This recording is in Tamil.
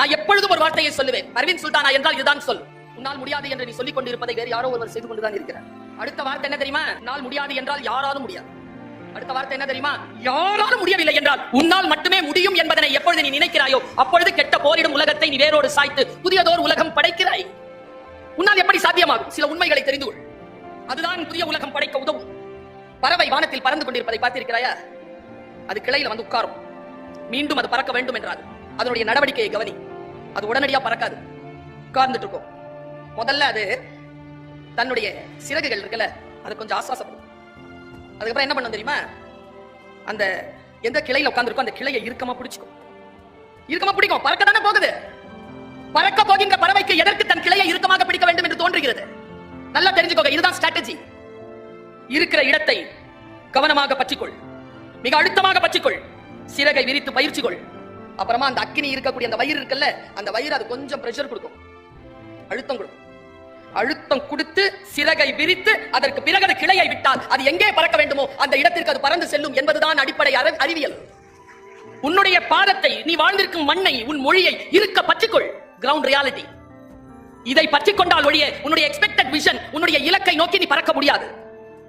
நான் எப்பொழுதும் ஒரு வார்த்தையை சொல்லுவேன். பர்வீன் சுல்தானா என்றால் இதுதான் சொல். உன்னால் முடியாது என்று நீ சொல்லிக் கொண்டிருப்பதை வேறு யாரோ ஒருவர் செய்து கொண்டுதான் இருக்கிறார். அடுத்த வார்த்தை என்ன தெரியுமா? உன்னால் முடியாது என்றால் யாராலும் முடியாது. அடுத்த வார்த்தை என்ன தெரியுமா? யாராலும் முடியவில்லை என்றால் உன்னால் மட்டுமே முடியும் என்பதனை எப்பொழுது நீ நினைக்கிறாயோ அப்பொழுது கெட்ட போரிடும் உலகத்தை நீ வேரோடு சாய்த்து புதியதோர் உலகம் படைக்கிறாய். உன்னால் எப்படி சாத்தியமாகும்? சில உண்மைகளை தெரிந்து கொள். அதுதான் புதிய உலகம் படைக்க உதவும். பறவை வானத்தில் பறந்து கொண்டிருப்பதை பார்த்திருக்கிறாயா? அது கிளையில வந்து உட்காரும். மீண்டும் அது பறக்க வேண்டும் என்றால் அதனுடைய நடவடிக்கையை கவனி. அது உடனடியா பறக்காது. உட்கார்ந்துட்டு இருக்கும் முதல்ல அது தன்னுடைய சிறகுகள் இருக்குல்ல அது கொஞ்சம் ஆசுவாசப்படும் அதுக்கப்புறம் என்ன பண்ணும் தெரியுமா? அந்த எந்த கிளையில உட்காந்துருக்கோ அந்த கிளையை இறுக்கமா பிடிச்சிக்கும். இறுக்கமா பிடிக்கும். பறக்க தானே போகுது. பறக்க போகின்ற பறவைக்கு எதற்கு தன் கிளையை இறுக்கமாக பிடிக்க வேண்டும் என்று தோன்றுகிறது? நல்லா தெரிஞ்சுக்கோங்க இதுதான் ஸ்ட்ராட்டஜி இருக்கிற இடத்தை கவனமாக பற்றிக்கொள். மிக அழுத்தமாக பற்றிக்கொள். சிறகை விரித்து பயிற்சி கொள். அப்புறமா அந்த அக்கினி இருக்கக்கூடிய அந்த வயிறு இருக்குல்ல அந்த வயிறு அது கொஞ்சம் ப்ரெஷர் கொடுக்கும். அழுத்தம் கொடுக்கும். அழுத்தம் கொடுத்து சிறகை விரித்து அதற்கு பிறகு அது கிளையை விட்டால் அது எங்கே பறக்க வேண்டுமோ அந்த இடத்திற்கு அது பறந்து செல்லும் என்பதுதான் அடிப்படை அறிவியல். உன்னுடைய பாதத்தை நீ வாழ்ந்திருக்கும் மண்ணை உன் மொழியை இருக்க பற்றிக்கொள். கிரவுண்ட் ரியாலிட்டி இதை பற்றி கொண்டால் ஒழிய உன்னுடைய எக்ஸ்பெக்டட் விஷன் உன்னுடைய இலக்கை நோக்கி நீ பறக்க முடியாது.